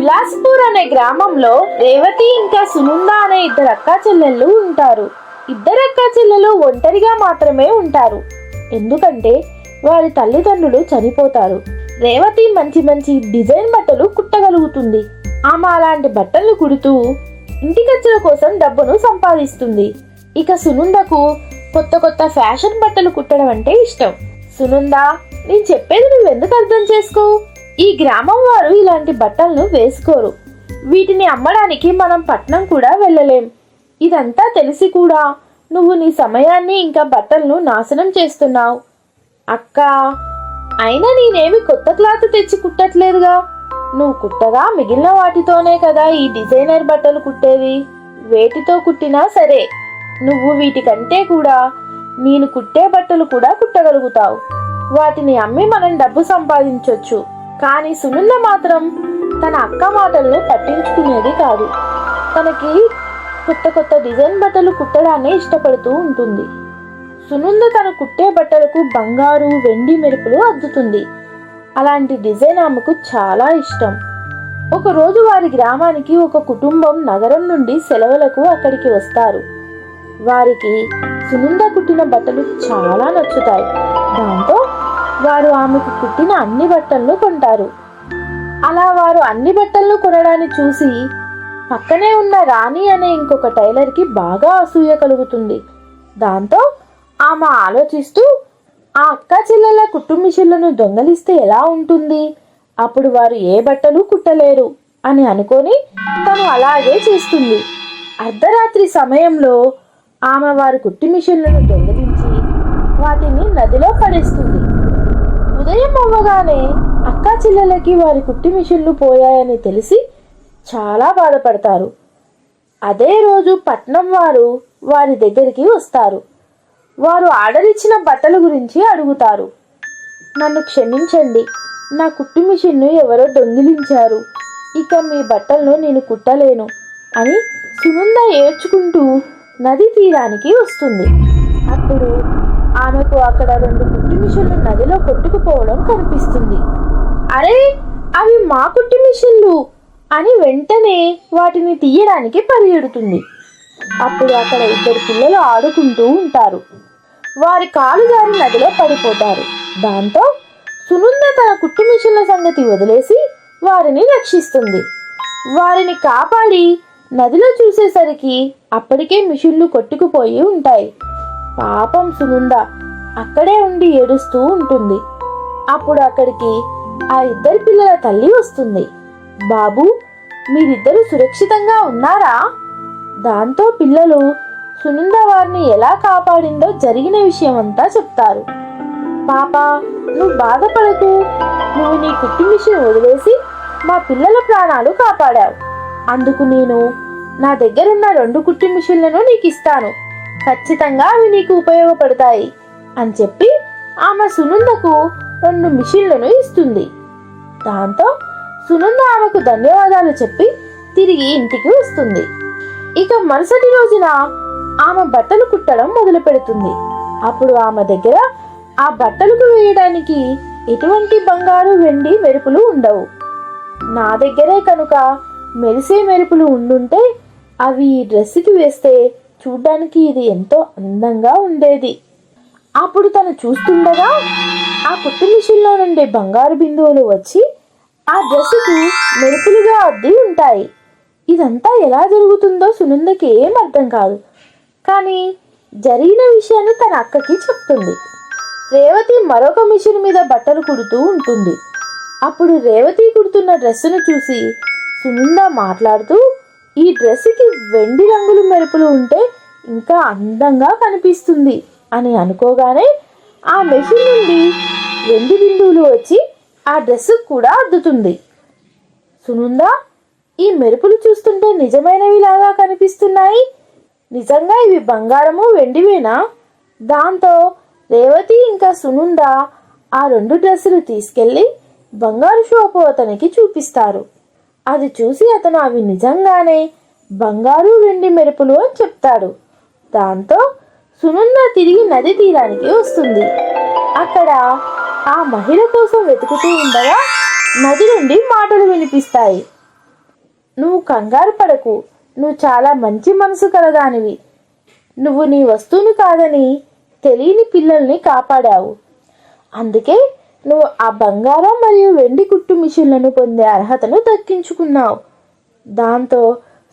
విలాస్పూర్ అనే గ్రామంలో రేవతి ఇంకా సునంద అనే ఇద్దరు అక్కా చెల్లెళ్ళు ఉంటారు. ఇద్దరు అక్కా చెల్లెలు ఒంటరిగా మాత్రమే ఉంటారు. ఎందుకంటే వారి తల్లిదండ్రులు చనిపోతారు. రేవతి మంచి మంచి డిజైన్ బట్టలు కుట్టగలుగుతుంది. ఆమె అలాంటి బట్టలు కుడుతూ ఇంటి ఖర్చుల కోసం డబ్బును సంపాదిస్తుంది. ఇక సునందకు కొత్త కొత్త ఫ్యాషన్ బట్టలు కుట్టడం అంటే ఇష్టం. సునంద నేను చెప్పేది నువ్వు ఎందుకు అర్థం చేసుకో? ఈ గ్రామం వారు ఇలాంటి బట్టలను వేసుకోరు. వీటిని అమ్మడానికి మనం పట్నం కూడా వెళ్ళలేం. ఇదంతా తెలిసి కూడా నువ్వు నీ సమయాన్ని ఇంకా బట్టలను నాశనం చేస్తున్నావు. అక్క అయినా నేనేమి కొత్త క్లాత్ తెచ్చి కుట్టట్లేదుగా నువ్వు కుట్టగా మిగిలిన వాటితోనే కదా ఈ డిజైనర్ బట్టలు కుట్టేది. వేటితో కుట్టినా సరే నువ్వు వీటికంటే కూడా నేను కుట్టే బట్టలు కూడా కుట్టగలుగుతావు. వాటిని అమ్మి మనం డబ్బు సంపాదించొచ్చు. కానీ సునంద మాత్రం తన అక్క మాటలను పట్టించుకునేది కాదు. తనకి కొత్త కొత్త డిజైన్ బట్టలు కుట్టడాన్ని ఇష్టపడుతూ ఉంటుంది. సునుంద తన కుట్టే బట్టలకు బంగారు వెండి మెరుపులు అద్దుతుంది. అలాంటి డిజైన్ ఆమెకు చాలా ఇష్టం. ఒకరోజు వారి గ్రామానికి ఒక కుటుంబం నగరం నుండి సెలవులకు అక్కడికి వస్తారు. వారికి సునంద కుట్టిన బట్టలు చాలా నచ్చుతాయి. దాంతో వారు ఆమెకు కుట్టిన అన్ని బట్టలను కొంటారు. అలా వారు అన్ని బట్టలను కొనడాన్ని చూసి పక్కనే ఉన్న రాణి అనే ఇంకొక టైలర్కి బాగా అసూయ కలుగుతుంది. దాంతో ఆమె ఆలోచిస్తూ ఆ అక్క చెల్లెల కుట్టు దొంగలిస్తే ఎలా ఉంటుంది? అప్పుడు వారు ఏ బట్టలు కుట్టలేరు అని అనుకొని తను అలాగే చేస్తుంది. అర్ధరాత్రి సమయంలో ఆమె వారి కుట్టి మిషన్లను దొంగలించి వాటిని నదిలో పడేస్తుంది. ఉదయం అవ్వగానే అక్కా చెల్లెలకి వారి కుట్టి మిషన్లు పోయాయని తెలిసి చాలా బాధపడతారు. అదే రోజు పట్నం వారు వారి దగ్గరికి వస్తారు. వారు ఆర్డర్ ఇచ్చిన బట్టల గురించి అడుగుతారు. నన్ను క్షమించండి నా కుట్టు మిషన్ను ఎవరో దొంగిలించారు. ఇక మీ బట్టలను నేను కుట్టలేను అని సునంద ఏడ్చుకుంటూ నది తీరానికి వస్తుంది. అప్పుడు ఆమెకు అక్కడ రెండు కుట్టు మిషన్లు నదిలో కొట్టుకుపోవడం కనిపిస్తుంది. అరే అవి మా కుట్టు మిషన్లు అని వెంటనే వాటిని తీయడానికి పరిగెడుతుంది. అప్పుడు అక్కడ ఇద్దరు పిల్లలు ఆడుకుంటూ ఉంటారు. వారి కాలు జారి నదిలో పడిపోతారు. దాంతో సునుంద తన కుట్టు మిషన్ల సంగతి వదిలేసి వారిని రక్షిస్తుంది. వారిని కాపాడి నదిలో చూసేసరికి అప్పటికే మిషన్లు కొట్టుకుపోయి ఉంటాయి. పాపం సునంద అక్కడే ఉండి ఏడుస్తూ ఉంటుంది. అప్పుడు అక్కడికి ఆ ఇద్దరి పిల్లల తల్లి వస్తుంది. బాబు మీరిద్దరూ సురక్షితంగా ఉన్నారా? దాంతో పిల్లలు సునంద వారిని ఎలా కాపాడిందో జరిగిన విషయం అంతా చెప్తారు. పాప నువ్వు బాధపడకు. నువ్వు నీ కుట్టి మిషన్ వదిలేసి మా పిల్లల ప్రాణాలు కాపాడావు. అందుకు నేను నా దగ్గరున్న రెండు కుట్టి మిషన్లను నీకు ఇస్తాను ఖచ్చితంగా అవి నీకు ఉపయోగపడతాయి అని చెప్పి ఆమె సునందకు రెండు మిషన్లను ఇస్తుంది. దాంతో సునంద ఆమెకు ధన్యవాదాలు చెప్పి తిరిగి ఇంటికి వస్తుంది. ఇక మరుసటి రోజున ఆమె బట్టలు కుట్టడం మొదలు పెడుతుంది. అప్పుడు ఆమె దగ్గర ఆ బట్టలకు వేయడానికి ఎటువంటి బంగారు వెండి మెరుపులు ఉండవు. నా దగ్గరే కనుక మెరిసే మెరుపులు ఉండుంటే అవి ఈ డ్రెస్సుకి వేస్తే చూడ్డానికి ఇది ఎంతో అందంగా ఉండేది. అప్పుడు తను చూస్తుండగా ఆ కుట్టు మిషన్లో నుండి బంగారు బిందువులు వచ్చి ఆ డ్రెస్సుకు మెరుపులుగా అద్ది ఉంటాయి. ఇదంతా ఎలా జరుగుతుందో సునందకి ఏం అర్థం కాదు. కానీ జరిగిన విషయాన్ని తన అక్కకి చెప్తుంది. రేవతి మరొక మిషన్ మీద బట్టలు కుడుతూ ఉంటుంది. అప్పుడు రేవతి కుడుతున్న డ్రెస్సును చూసి సునంద మాట్లాడుతూ ఈ డ్రెస్సుకి వెండి రంగులు మెరుపులు ఉంటే ఇంకా అందంగా కనిపిస్తుంది అని అనుకోగానే ఆ మెషిన్ నుండి వెండి బిందువులు వచ్చి ఆ డ్రెస్ కూడా అద్దుతుంది. సునుందా ఈ మెరుపులు చూస్తుంటే నిజమైనవి లాగా కనిపిస్తున్నాయి. నిజంగా ఇవి బంగారము వెండివేనా? దాంతో రేవతి ఇంకా సునుంద ఆ రెండు డ్రెస్సులు తీసుకెళ్ళి బంగారు షోపు అతనికి చూపిస్తారు. అది చూసి అతను అవి నిజంగానే బంగారు వెండి మెరుపులు అని చెప్తాడు. దాంతో సునున్న తిరిగి నది తీరానికి వస్తుంది. అక్కడ ఆ మహిళ కోసం వెతుకుతూ ఉండగా నది నుండి మాటలు వినిపిస్తాయి. నువ్వు కంగారు పడకు. నువ్వు చాలా మంచి మనసు కలదానివి. నువ్వు నీ వస్తువును కాదని తెలియని పిల్లల్ని కాపాడావు. అందుకే నువ్వు ఆ బంగారం మరియు వెండి కుట్టు మిషన్లను పొందే అర్హతను దక్కించుకున్నావు. దాంతో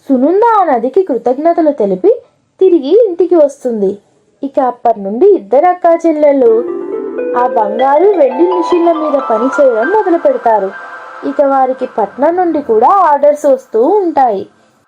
సునుంద ఆ నదికి కృతజ్ఞతలు తెలిపి తిరిగి ఇంటికి వస్తుంది. ఇక అప్పటి నుండి ఇద్దరు అక్కా చెల్లెళ్ళు ఆ బంగారు వెండి మిషన్ల మీద పని చేయడం మొదలు పెడతారు ఇక వారికి పట్నం నుండి కూడా ఆర్డర్స్ వస్తూ ఉంటాయి.